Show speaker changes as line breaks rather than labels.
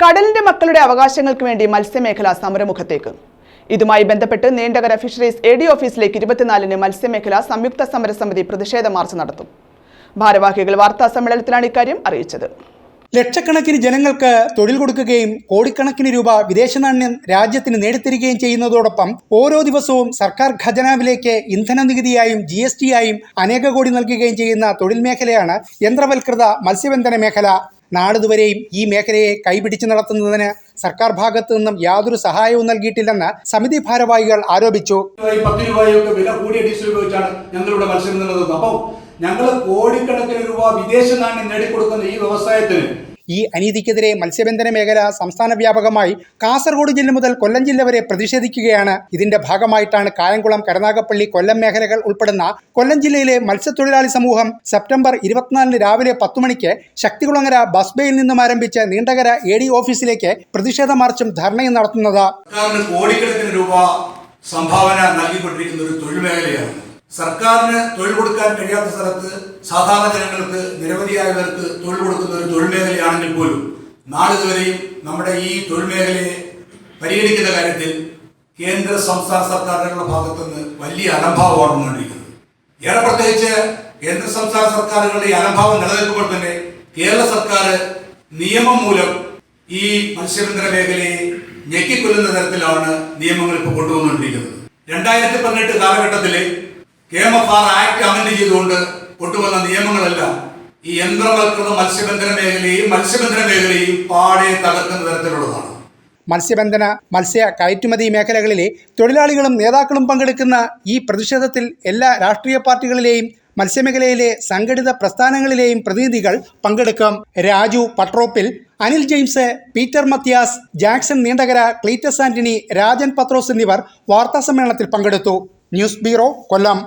കടലിന്റെ മക്കളുടെ അവകാശങ്ങൾക്ക് വേണ്ടി മത്സ്യമേഖല സമരമുഖത്തേക്ക്. ഇതുമായി ബന്ധപ്പെട്ട് നീണ്ടകര ഫിഷറീസ് എ ഡി ഓഫീസിലേക്ക് ഇരുപത്തിനാലിന് മത്സ്യമേഖല സംയുക്ത സമരസമിതി പ്രതിഷേധ മാർച്ച് നടത്തും. ഭാരവാഹികൾ വാർത്താ സമ്മേളനത്തിലാണ് ഇക്കാര്യം അറിയിച്ചത്.
ലക്ഷക്കണക്കിന് ജനങ്ങൾക്ക് തൊഴിൽ കൊടുക്കുകയും കോടിക്കണക്കിന് രൂപ വിദേശ നാണ്യം രാജ്യത്തിന് നേടിത്തരികയും ചെയ്യുന്നതോടൊപ്പം ഓരോ ദിവസവും സർക്കാർ ഖജനാവിലേക്ക് ഇന്ധന നികുതിയായും ജി എസ് ടിയായും അനേക കോടി നൽകുകയും ചെയ്യുന്ന തൊഴിൽ മേഖലയാണ് യന്ത്രവൽകൃത മത്സ്യബന്ധന മേഖല നാളിതുവരെയും ഈ മേഖലയെ കൈപിടിച്ചു നടത്തുന്നതിന് സർക്കാർ ഭാഗത്തു നിന്നും യാതൊരു സഹായവും നൽകിയിട്ടില്ലെന്ന് സമിതി ഭാരവാഹികൾ ആരോപിച്ചു.
പത്ത് രൂപയും വില അപ്പോൾ ഞങ്ങൾ കോടിക്കണക്കിന് രൂപ വിദേശ നാണ്യം നേടിക്കൊടുക്കുന്ന ഈ വ്യവസായത്തിന്
ഈ അനീതിക്കെതിരെ മത്സ്യബന്ധന മേഖല സംസ്ഥാന വ്യാപകമായി കാസർഗോഡ് ജില്ല മുതൽ കൊല്ലം ജില്ല വരെ പ്രതിഷേധിക്കുകയാണ്. ഇതിന്റെ ഭാഗമായിട്ടാണ് കായംകുളം കരുനാഗപ്പള്ളി കൊല്ലം മേഖലകൾ ഉൾപ്പെടുന്ന കൊല്ലം ജില്ലയിലെ മത്സ്യത്തൊഴിലാളി സമൂഹം സെപ്റ്റംബർ ഇരുപത്തിനാലിന് രാവിലെ പത്തു മണിക്ക് ശക്തികുളങ്ങര ബസ് ബേയിൽ നിന്നും ആരംഭിച്ച് നീണ്ടകര എ ഡി ഓഫീസിലേക്ക് പ്രതിഷേധ മാർച്ചും ധർണയും നടത്തുന്നത്.
രൂപ സംഭാവന നൽകിക്കൊണ്ടിരിക്കുന്ന ഒരു തൊഴിൽ മേഖലയാണ്. സർക്കാരിന് തൊഴിൽ കൊടുക്കാൻ കഴിയാത്ത സ്ഥലത്ത് സാധാരണ ജനങ്ങൾക്ക് നിരവധിയായവർക്ക് തൊഴിൽ കൊടുക്കുന്ന ഒരു തൊഴിൽ മേഖലയാണെങ്കിൽ പോലും നാളിതുവരെയും നമ്മുടെ ഈ തൊഴിൽ മേഖലയെ പരിഗണിക്കുന്ന കാര്യത്തിൽ കേന്ദ്ര സംസ്ഥാന സർക്കാരുകളുടെ ഭാഗത്തുനിന്ന് വലിയ അലംഭാവമാണ് വന്നുകൊണ്ടിരിക്കുന്നത്. ഏറെ പ്രത്യേകിച്ച് കേന്ദ്ര സംസ്ഥാന സർക്കാരുകളുടെ ഈ അലംഭാവം നിലനിൽക്കുമ്പോൾ തന്നെ കേരള സർക്കാർ നിയമം മൂലം ഈ മത്സ്യബന്ധന മേഖലയെ ഞെക്കിക്കൊല്ലുന്ന തരത്തിലാണ് നിയമങ്ങൾ ഇപ്പോൾ കൊണ്ടുവന്നുകൊണ്ടിരിക്കുന്നത്. രണ്ടായിരത്തി പതിനെട്ട് കാലഘട്ടത്തിലെ ആർ ആക്ട് അമെൻഡ് ചെയ്തുകൊണ്ട് കൊണ്ടുവന്ന നിയമങ്ങളെല്ലാം ഈ യന്ത്രവൽകൃത മത്സ്യബന്ധന മേഖലയെയും മത്സ്യബന്ധന മേഖലയെയും പാടെ തകർക്കുന്ന തരത്തിലുള്ളതാണ്.
മത്സ്യബന്ധന മത്സ്യ കയറ്റുമതി മേഖലകളിലെ തൊഴിലാളികളും നേതാക്കളും പങ്കെടുക്കുന്ന ഈ പ്രതിഷേധത്തിൽ എല്ലാ രാഷ്ട്രീയ പാർട്ടികളിലെയും മത്സ്യമേഖലയിലെ സംഘടിത പ്രസ്ഥാനങ്ങളിലെയും പ്രതിനിധികൾ പങ്കെടുക്കും. Raju പട്രോപ്പിൽ Anil James Peter Mathias Jackson Neendakara Cletus Antony Rajan Pathrose എന്നിവർ വാർത്താസമ്മേളനത്തിൽ പങ്കെടുത്തു. News bureau Kollam.